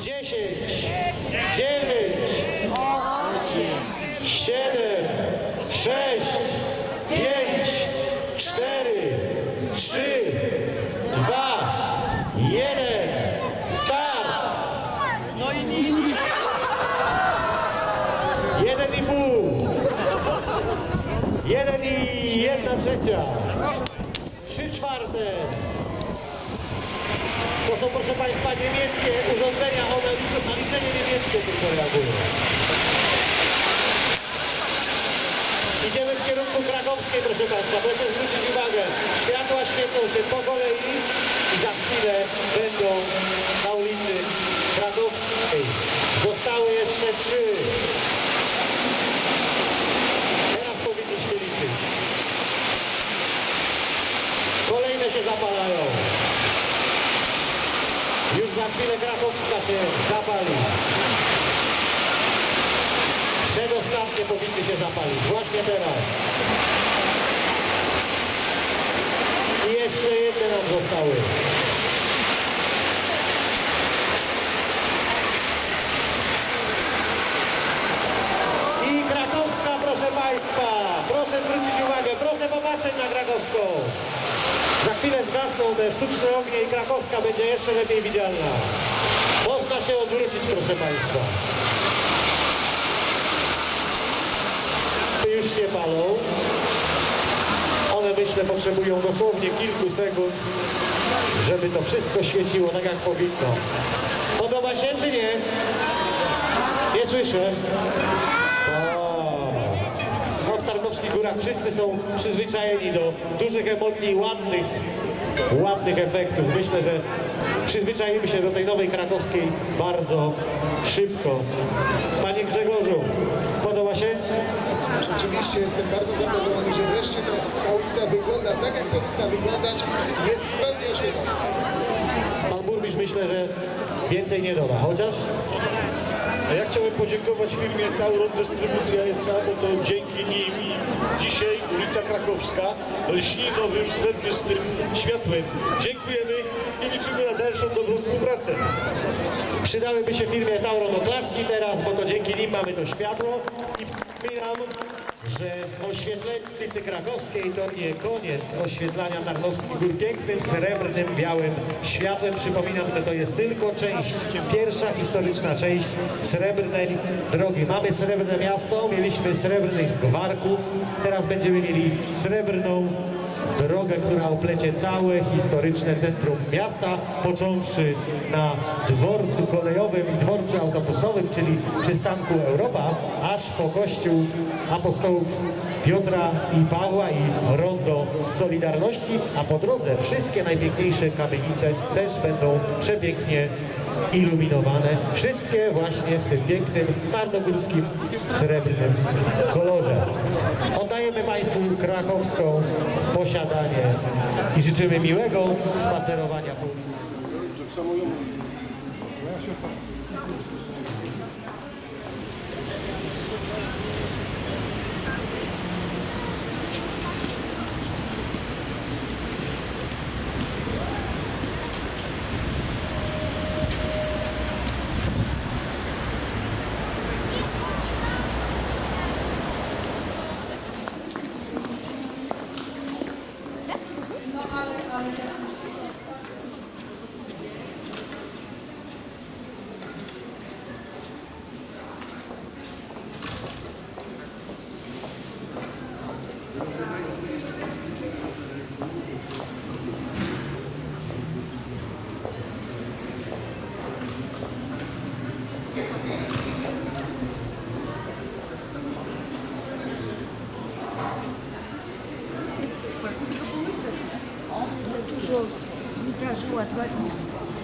dziesięć, dziewięć, siedem, sześć, pięć, cztery, trzy, dwa, jeden, start! No i nic. Jeden i pół. Jeden i jedna trzecia. Trzy czwarte. Są, proszę Państwa, niemieckie urządzenia. One liczą na liczenie niemieckie tylko reagują. Idziemy w kierunku krakowskiej, proszę Państwa. Proszę zwrócić uwagę. Światła świecą się po kolei i za chwilę będą na ulicy krakowskiej. Zostały jeszcze trzy. Teraz powinniśmy liczyć. Kolejne się zapalają. Za chwilę krakowska się zapali. Przedostatnie powinny się zapalić. Właśnie teraz. I jeszcze jedne nam zostały. I krakowska, proszę Państwa. Proszę zwrócić uwagę, proszę popatrzeć na krakowską. Chwilę zgasną te sztuczne ognie i krakowska będzie jeszcze lepiej widzialna. Można się odwrócić, proszę Państwa. Już się palą. One myślę potrzebują dosłownie kilku sekund, żeby to wszystko świeciło tak jak powinno. Podoba się czy nie? Nie słyszę. No Tarnowskich Górach wszyscy są przyzwyczajeni do dużych emocji i ładnych, ładnych efektów. Myślę, że przyzwyczaimy się do tej nowej krakowskiej bardzo szybko. Panie Grzegorzu, podoba się? Rzeczywiście jestem bardzo zadowolony, że wreszcie ta, ulica wygląda tak, jak powinna wyglądać. Jest zupełnie oświetlona. Myślę, że więcej nie doda, chociaż A ja chciałbym podziękować firmie Tauron Dystrybucja S.A., bo to dzięki nim dzisiaj ulica Krakowska lśni nowym, srebrzystym światłem. Dziękujemy i liczymy na dalszą dobrą współpracę. przydałyby się firmie Tauron oklaski teraz, bo to dzięki nim mamy to światło i wspominam, że oświetlenie ulicy Krakowskiej to nie koniec oświetlania Tarnowskich Gór pięknym, srebrnym, białym światłem. Przypominam, że to jest tylko część, pierwsza historyczna część srebrnej drogi. Mamy srebrne miasto, mieliśmy srebrnych gwarków, teraz będziemy mieli srebrną drogę, która oplecie całe historyczne centrum miasta, począwszy na dworcu kolejowym i dworcu autobusowym, czyli przystanku Europa, aż po kościół apostołów Piotra i Pawła i rondo Solidarności, a po drodze wszystkie najpiękniejsze kamienice też będą przepięknie iluminowane. Wszystkie właśnie w tym pięknym tarnogórskim srebrnym kolorze. Oddajemy Państwu krakowską posiadanie i życzymy miłego spacerowania po ulicy. Вот.